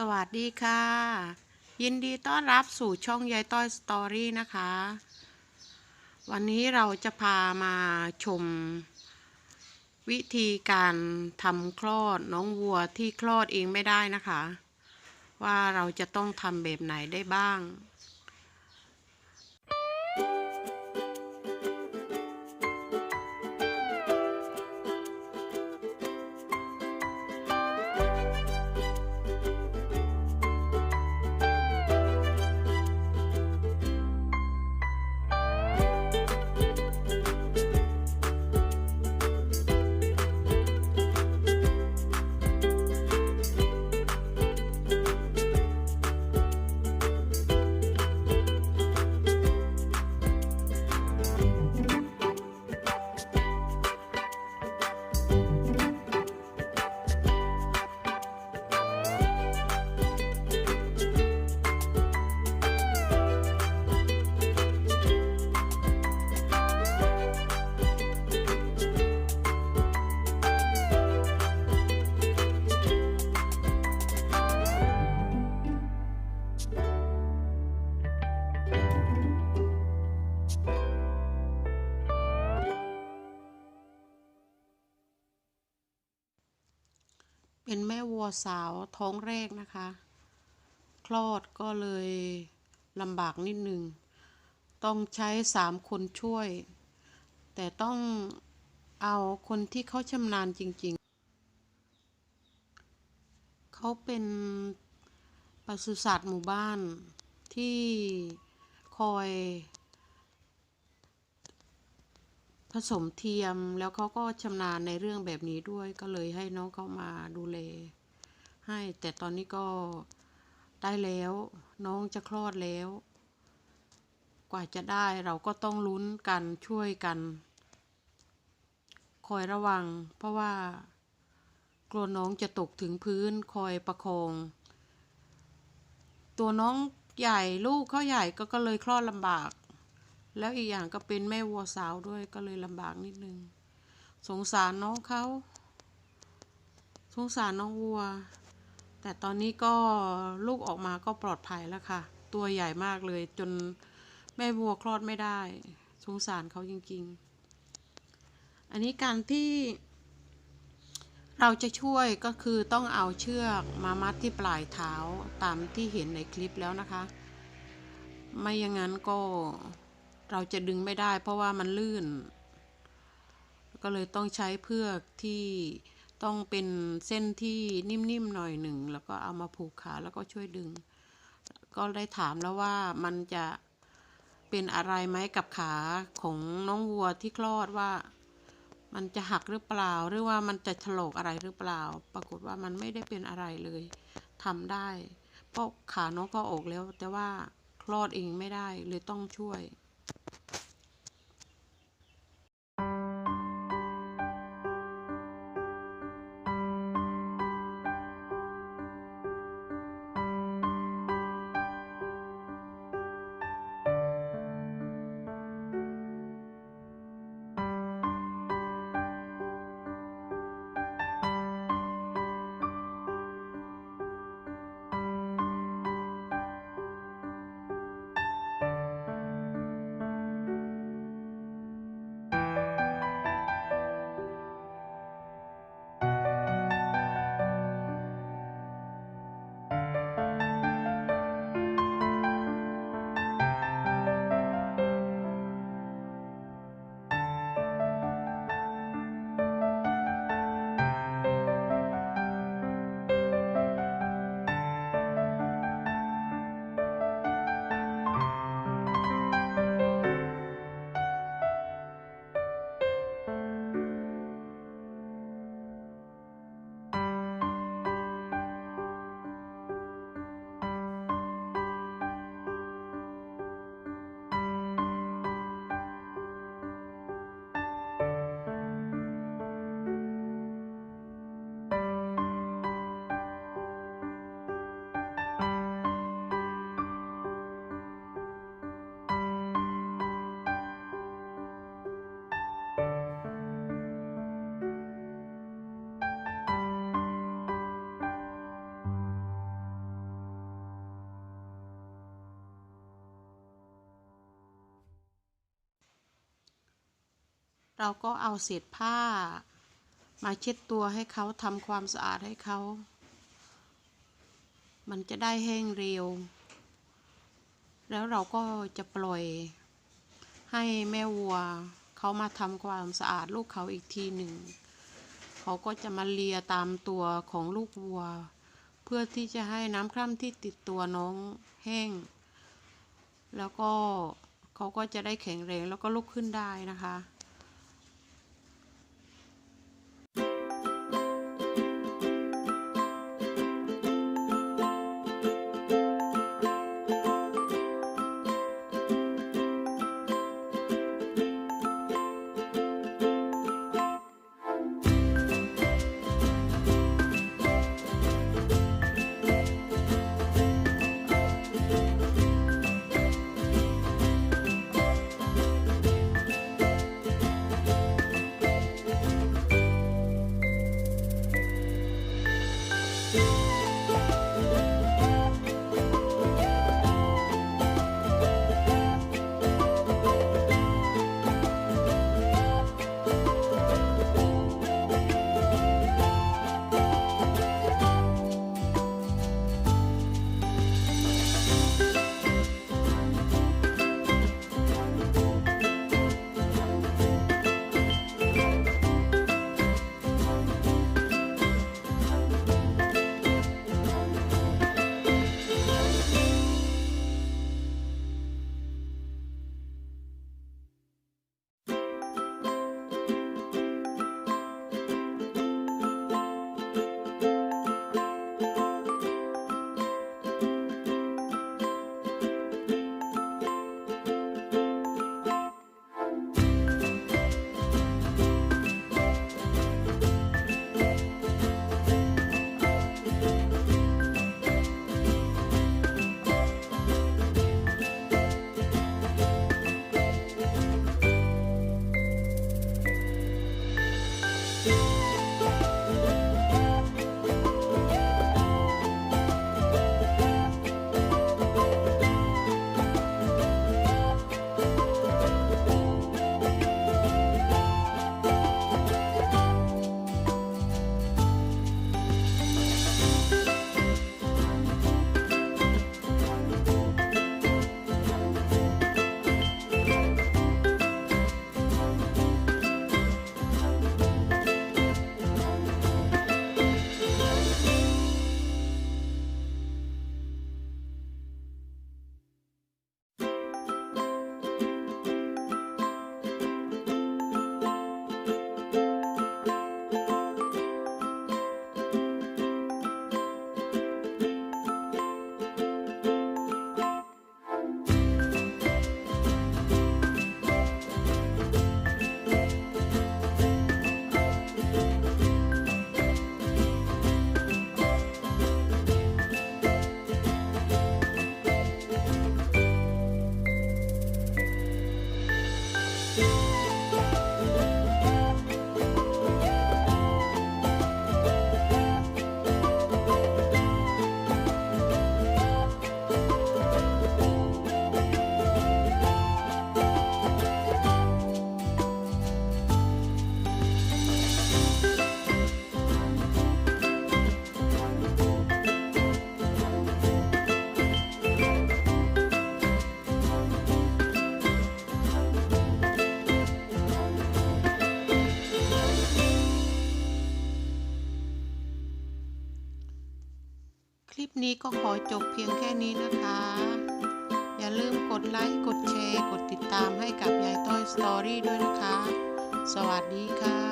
สวัสดีค่ะ ยินดีต้อนรับสู่ช่องยายต้อยสตอรี่นะคะ วันนี้เราจะพามาชม วิธีการทำคลอดน้องวัวที่คลอดเองไม่ได้นะคะ ว่าเราจะต้องทำแบบไหนได้บ้าง เป็นแม่วัวสาวท้องแรกนะคะ คลอดก็เลยลำบากนิดนึง ต้องใช้สามคนช่วย แต่ต้องเอาคนที่เขาชำนาญจริงๆ เขาเป็นปศุสัตว์หมู่บ้านที่คอย ผสมเทียมแล้วเขาก็ชำนาญในเรื่องแบบนี้ด้วยก็เลยให้น้องเขามาดูแลให้แต่ตอนนี้ก็ได้แล้ว น้องจะคลอดแล้ว กว่าจะได้เราก็ต้องลุ้นกันช่วยกัน คอยระวัง เพราะว่ากลัวน้องจะตกถึงพื้นคอยประคอง ตัวน้องใหญ่ลูกเขาใหญ่ก็ก็เลยคลอดลำบาก แล้วอีกอย่างก็เป็นแม่วัวสาวด้วยก็เลยลำบากนิดนึง สงสารน้องเขา สงสารน้องวัว แต่ตอนนี้ก็ลูกออกมาก็ปลอดภัยแล้วค่ะ ตัวใหญ่มากเลยจนแม่วัวคลอดไม่ได้ สงสารเขาจริงๆ อันนี้การที่เราจะช่วยก็คือต้องเอาเชือกมามัดที่ปลายเท้าตามที่เห็นในคลิปแล้วนะคะ ไม่อย่างนั้นก็ เราจะดึงไม่ได้เพราะว่ามันลื่น ก็เลยต้องใช้เพือกที่ต้องเป็นเส้นที่นิ่มๆหน่อยหนึ่ง แล้วก็เอามาผูกขาแล้วก็ช่วยดึง ก็ได้ถามแล้วว่ามันจะเป็นอะไรไหมกับขาของน้องวัวที่คลอดว่า มันจะหักหรือเปล่า หรือว่ามันจะถลกอะไรหรือเปล่า ปรากฏว่ามันไม่ได้เป็นอะไรเลยทำได้ เพราะขาน้องก็อกแล้ว แต่ว่าคลอดเองไม่ได้เลยต้องช่วย เราก็เอาเศษผ้า มาเช็ดตัวให้เขาทำความสะอาดให้เขา มันจะได้แห้งเร็ว แล้วเราก็จะปล่อยให้แม่วัวเขามาทำความสะอาดลูกเขาอีกทีหนึ่ง เขาก็จะมาเลียตามตัวของลูกวัว เพื่อที่จะให้น้ำคร่ำที่ติดตัวน้องแห้ง แล้วก็เขาก็จะได้แข็งแรงแล้วก็ลุกขึ้นได้นะคะ Bye. ค ลิปนี้ก็ขอจบเพียงแค่นี้นะคะ อย่าลืมกดไลค์ กดแชร์ กดติดตามให้กับยายต้อยสตอรี่ด้วยนะคะ สวัสดีค่ะ